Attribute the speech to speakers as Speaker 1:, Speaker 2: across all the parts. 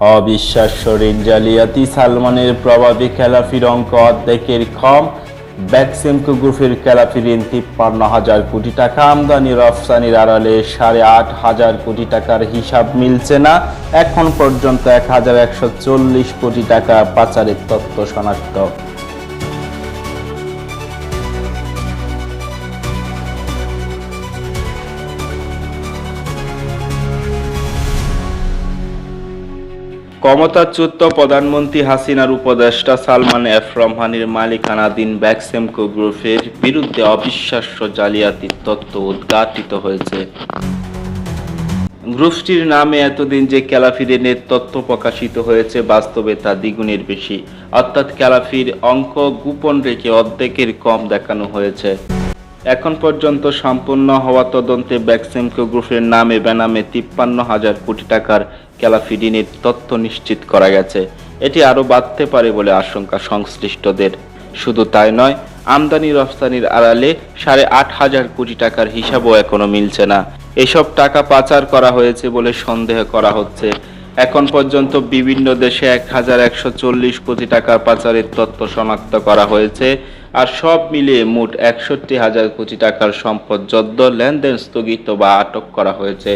Speaker 1: অবিশ্বাস্য ঋণ জালিয়াতি, সালমানের প্রভাবে খেলাফির অঙ্ক অর্ধেকের কম ব্যাকসিমকো গ্রুপের খেলাফি ঋণ তিপ্পান্ন হাজার কোটি টাকা, আমদানি রফসানির আড়ালে সাড়ে আট হাজার কোটি টাকার হিসাব মিলছে না। এখন পর্যন্ত এক হাজার একশো চল্লিশ কোটি টাকা পাচারের তথ্য শনাক্ত। ক্ষমতাচ্যুত প্রধানমন্ত্রী হাসিনার উপদেষ্টা সালমান এফ রহমানের মালিকানাধীন ব্যাকসেমকো গ্রুপের বিরুদ্ধে অবিশ্বাস্য জালিয়াতির তত্ত্ব উদ্ঘাটিত হয়েছে। গ্রুপটির নামে এতদিন যে ক্যালাফিরেনের তথ্য প্রকাশিত হয়েছে, বাস্তবে তা দ্বিগুণের বেশি। অর্থাৎ ক্যালাফির অঙ্ক গোপন রেখে অর্ধেকের কম দেখানো হয়েছে। এখন পর্যন্ত সম্পূর্ণ হওয়া তদন্তে ব্যাকসেমকো গ্রুপের নামে বেনামে তিপ্পান্ন হাজার কোটি টাকার ক্যালাফিডিনের তথ্য নিশ্চিত করা গেছে। এটি আরও বাড়তে পারে বলে আশঙ্কা সংশ্লিষ্টদের। শুধু তাই নয়, আমদানি রফতানির আড়ালে সাড়ে আট হাজার কোটি টাকার হিসাবও এখনও মিলছে না। এসব টাকা পাচার করা হয়েছে বলে সন্দেহ করা হচ্ছে। এখন পর্যন্ত বিভিন্ন দেশে এক হাজার একশো চল্লিশ কোটি টাকার পাচারের তথ্য শনাক্ত করা হয়েছে। আর সব মিলিয়ে মোট একষট্টি হাজার কোটি টাকার সম্পদ জব্দ লেনদেন স্থগিত বা আটক করা হয়েছে।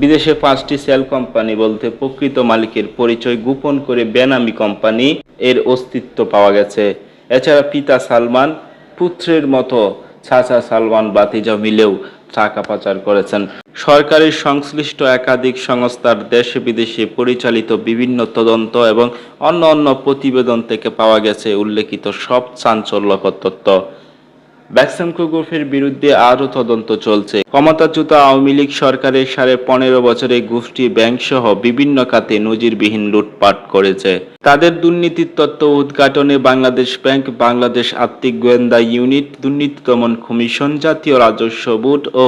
Speaker 1: বিদেশে পাঁচটি সেল কোম্পানি বলতে প্রকৃত মালিকের পরিচয় গোপন করে বেনামি কোম্পানি এর অস্তিত্ব পাওয়া গেছে। এছাড়া পিতা সালমান পুত্রের মতো চাচা সালমান বাতিজা মিলেও টাকা পাচার করেছেন। সরকারের সংশ্লিষ্ট একাধিক সংস্থার দেশে বিদেশে পরিচালিত বিভিন্ন তদন্ত এবং অন্য অন্য প্রতিবেদন থেকে পাওয়া গেছে উল্লেখিত সব চাঞ্চল্যকর তথ্য। ব্যাকসেমকো গ্রুপের বিরুদ্ধে আরও তদন্ত চলছে। ক্ষমতাচ্যুত আওয়ামী লীগ সরকারের সাড়ে পনেরো বছরে গোষ্ঠী ব্যাংক সহ বিভিন্ন খাতে নজিরবিহীন লুটপাট করেছে। তাদের দুর্নীতির তত্ত্ব উদ্ঘাটনে বাংলাদেশ ব্যাংক, বাংলাদেশ আর্থিক গোয়েন্দা ইউনিট, দুর্নীতি দমন কমিশন, জাতীয় রাজস্ব বোর্ড ও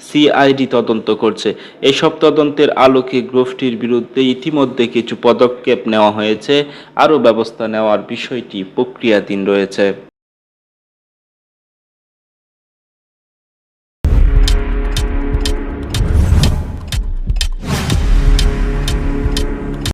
Speaker 1: সিআইডি তদন্ত করছে। এসব তদন্তের আলোকে গ্রুপটির বিরুদ্ধে ইতিমধ্যে কিছু পদক্ষেপ নেওয়া হয়েছে। আরও ব্যবস্থা নেওয়ার বিষয়টি প্রক্রিয়াধীন রয়েছে।